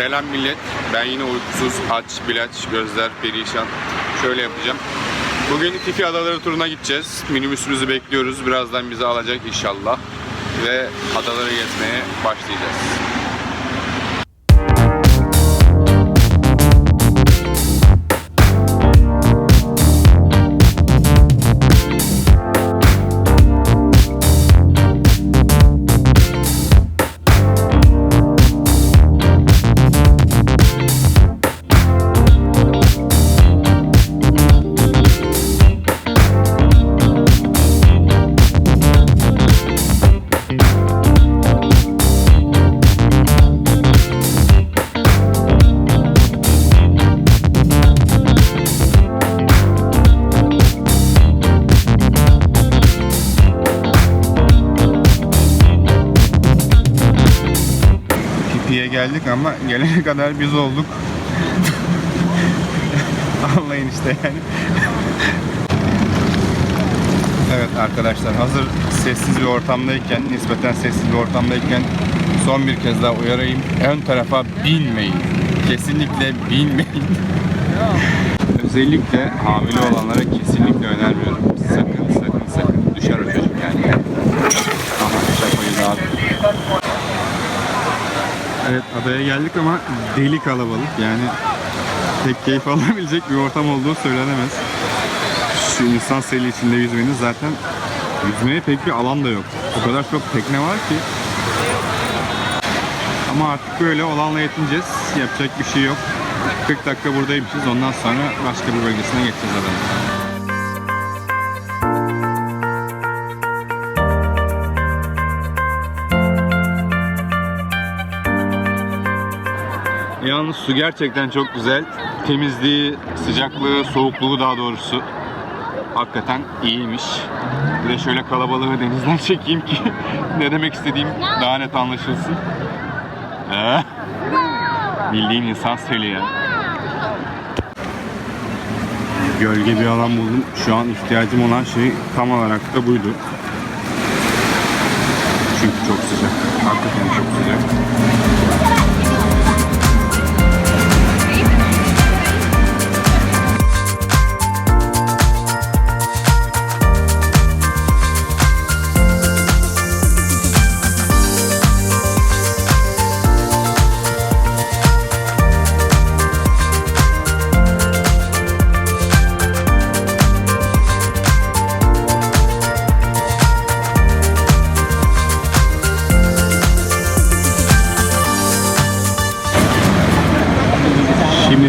Selam millet. Ben yine uykusuz, aç, bilaç, gözler perişan. Şöyle yapacağım. Bugün Fifi Adaları turuna gideceğiz. Minibüsümüzü bekliyoruz. Birazdan bizi alacak inşallah. Ve adaları gezmeye başlayacağız. Geldik ama gelene kadar biz olduk. Anlayın işte yani. evet arkadaşlar hazır sessiz bir ortamdayken, nispeten sessiz bir ortamdayken son bir kez daha uyarayım. Ön tarafa binmeyin. Kesinlikle binmeyin. Özellikle hamile olanlara kesinlikle önermiyorum. Sakın. Evet adaya geldik ama deli kalabalık yani pek keyif alabilecek bir ortam olduğu söylenemez. Şu insan seli içinde yüzmenin zaten yüzmeye pek bir alan da yok. O kadar çok tekne var ki. Ama artık böyle olanla yetineceğiz. Yapacak bir şey yok. 40 dakika buradaymışız. Ondan sonra başka bir bölgesine geçeceğiz adanın. Yalnız su gerçekten çok güzel. Temizliği, sıcaklığı, soğukluğu daha doğrusu hakikaten iyiymiş. Bir de şöyle kalabalığı denizden çekeyim ki ne demek istediğim daha net anlaşılsın. Ee, bildiğin insan ya. Gölge bir alan buldum. Şu an ihtiyacım olan şey tam olarak da buydu. Çünkü çok sıcak. Hakikaten çok sıcak.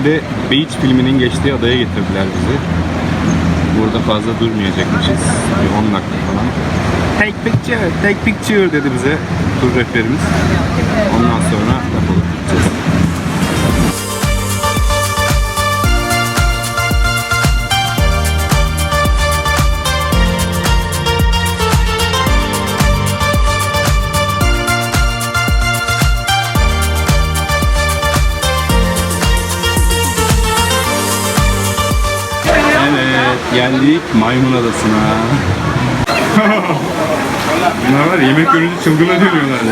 Şimdi de Beach filminin geçtiği adaya getirdiler bizi. Burada fazla durmayacakmışız. Bir 10 dakika falan. Take picture, take picture dedi bize tur rehberimiz. Ondan sonra geldik Maymun Adası'na. Bunlar var yemek görünce çılgına dönüyorlar ne?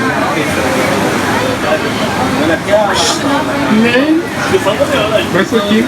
Bak bakayım.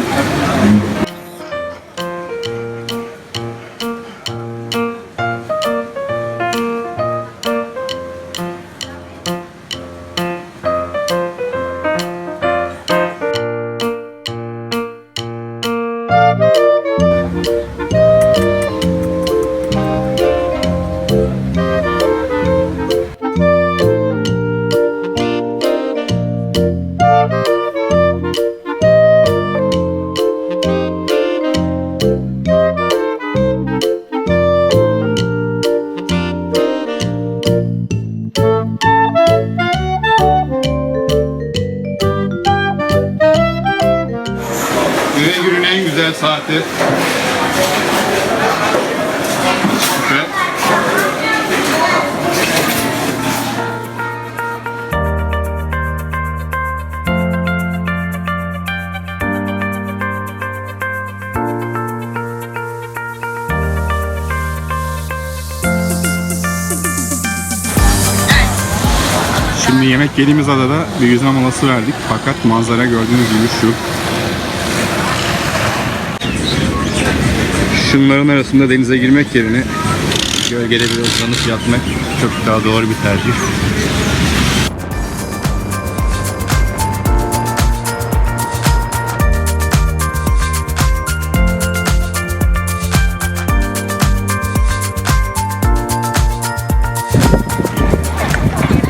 Şimdi yemek yediğimiz adada bir yüzme molası verdik. Fakat manzara gördüğünüz gibi şu. Şunların arasında denize girmek yerine gölgede bir uzanıp yatmak çok daha doğru bir tercih.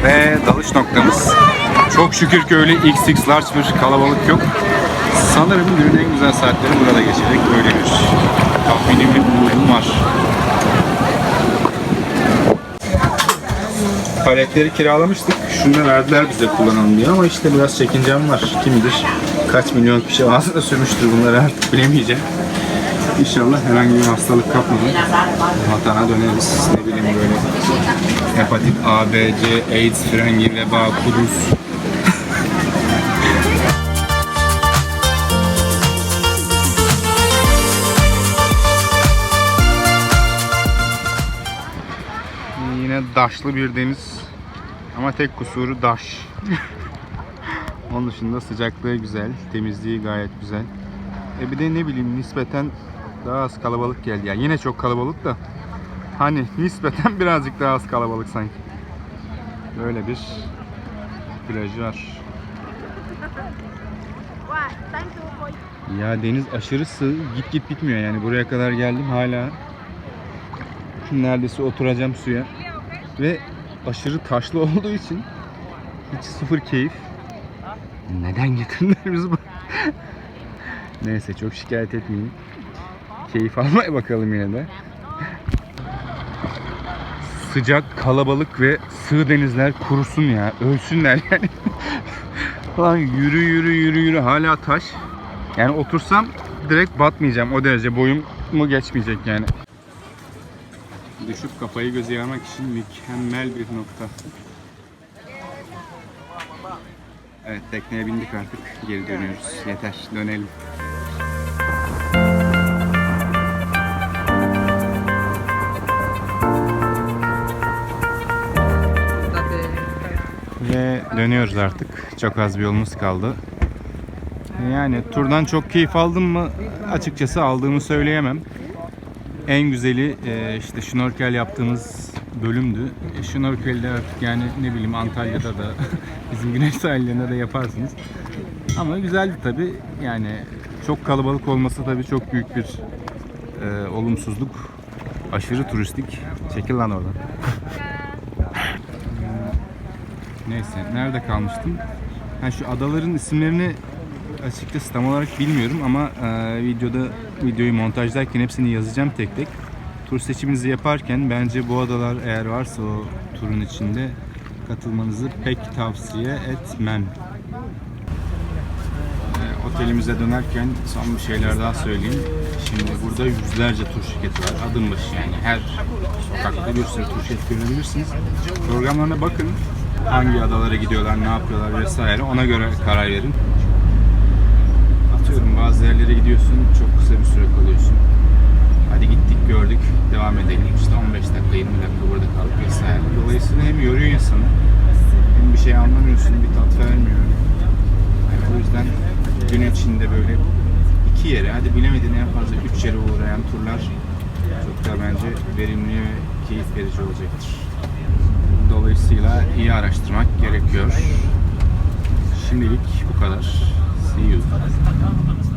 Ve dalış noktamız. Çok şükür ki öyle XX large bir kalabalık yok. Sanırım günün en güzel saatleri burada geçecek. Böyle bir tahminim bir umudum var. Paletleri kiralamıştık. Şunu verdiler bize kullanalım diye ama işte biraz çekincem var. Kim bilir kaç milyon kişi ağzına sürmüştür bunları artık bilemeyeceğim. İnşallah herhangi bir hastalık kapmadan vatana döneriz. Ne bileyim böyle hepatit A, B, C, AIDS, frengi, veba, kuduz. Daşlı bir deniz ama tek kusuru daş. Onun dışında sıcaklığı güzel, temizliği gayet güzel. E bir de ne bileyim nispeten daha az kalabalık geldi. Yani yine çok kalabalık da hani nispeten birazcık daha az kalabalık sanki. Böyle bir plaj var. Ya deniz aşırı sığ, git git bitmiyor yani buraya kadar geldim hala neredeyse oturacağım suya ve aşırı taşlı olduğu için hiç sıfır keyif. Neden getirdiler bu? Neyse çok şikayet etmeyeyim. Keyif almaya bakalım yine de. Sıcak, kalabalık ve sığ denizler kurusun ya. Ölsünler yani. Lan yürü yürü yürü yürü hala taş. Yani otursam direkt batmayacağım o derece boyum mu geçmeyecek yani. Düşüp kafayı göze yarmak için mükemmel bir nokta. Evet tekneye bindik artık. Geri dönüyoruz. Yeter dönelim. Ve dönüyoruz artık. Çok az bir yolumuz kaldı. Yani turdan çok keyif aldım mı? Açıkçası aldığımı söyleyemem. En güzeli e, işte şnorkel yaptığımız bölümdü. E, şnorkelde artık yani ne bileyim Antalya'da da bizim güneş sahillerinde de yaparsınız. Ama güzeldi tabi. Yani çok kalabalık olması tabi çok büyük bir e, olumsuzluk. Aşırı turistik. Çekil lan oradan. Neyse nerede kalmıştım? Ha şu adaların isimlerini açıkçası tam olarak bilmiyorum ama e, videoda videoyu montajlarken hepsini yazacağım tek tek. Tur seçiminizi yaparken bence bu adalar eğer varsa o turun içinde katılmanızı pek tavsiye etmem. E, otelimize dönerken son bir şeyler daha söyleyeyim. Şimdi burada yüzlerce tur şirketi var. Adım başı yani her sokakta bir sürü tur şirketi görebilirsiniz. Programlarına bakın. Hangi adalara gidiyorlar, ne yapıyorlar vesaire ona göre karar verin. Atıyorum bazı yerlere gidiyorsun, çok kısa bir süre kalıyorsun. Hadi gittik, gördük, devam edelim. İşte 15 dakika, 20 dakika burada kaldık vesaire. Dolayısıyla hem yoruyor insanı, hem bir şey anlamıyorsun, bir tat vermiyor. Yani o yüzden gün içinde böyle iki yere, hadi bilemedin en fazla üç yere uğrayan turlar çok daha bence verimli ve keyif verici olacaktır. Dolayısıyla iyi araştırmak gerekiyor. Şimdilik bu kadar. See you.